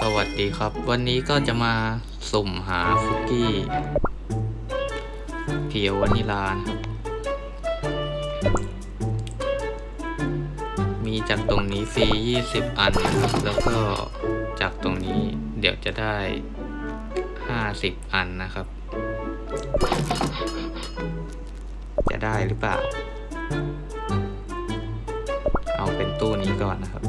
สวัสดีครับ วันนี้ก็จะมาสุ่มหาคุกกี้เพียววานิลานะครับ มีจากตรงนี้ฟรี20 อันนะครับ แล้วก็จากตรงนี้เดี๋ยวจะได้ 50 อันนะครับ จะได้หรือเปล่า เอาเป็นตู้นี้ก่อนนะครับ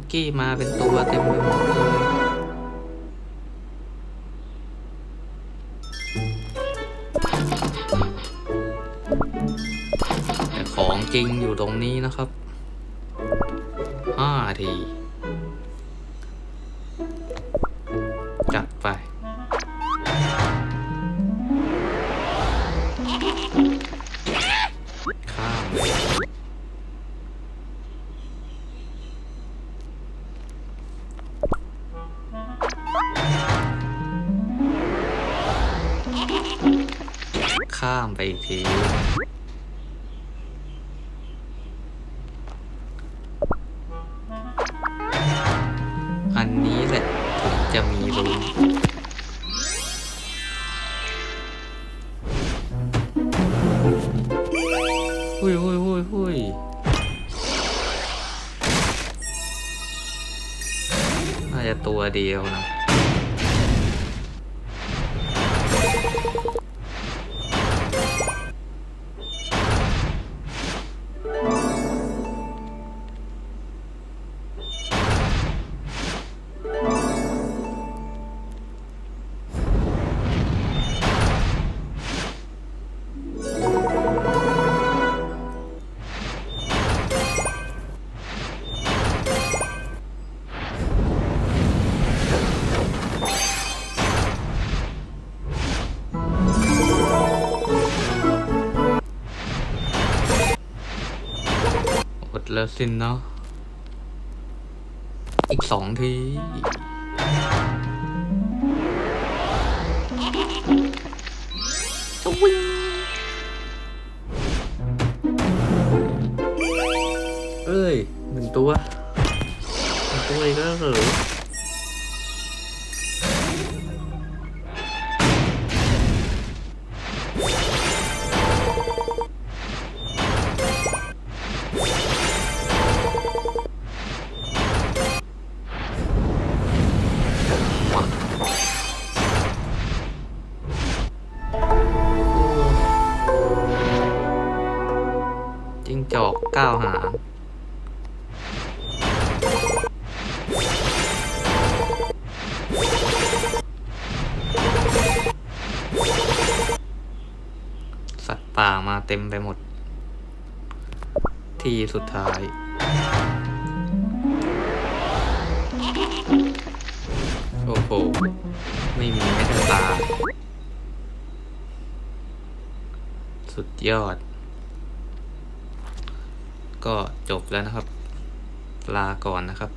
คุกกี้มาเป็นตัวเต็มไปหมดเลยแต่ของจริงอยู่ตรงนี้นะครับห้าที ข้ามไปอีกทีอันนี้แหละถึงจะมีลุ้นหุยหุยหุยหุยน่าจะตัวเดียวนะ แล้วสินเนาะ อีกสองทีวิงเอ้ยหนึ่งตัวหนึ่งตัวอีกแล้วเหรอ้าหา สัตว์ป่ามาเต็มไปหมด ที่สุดท้ายโอ้โห ไม่มีแม้แต่ตา สุดยอด ก็จบแล้วนะครับ ลาก่อนนะครับ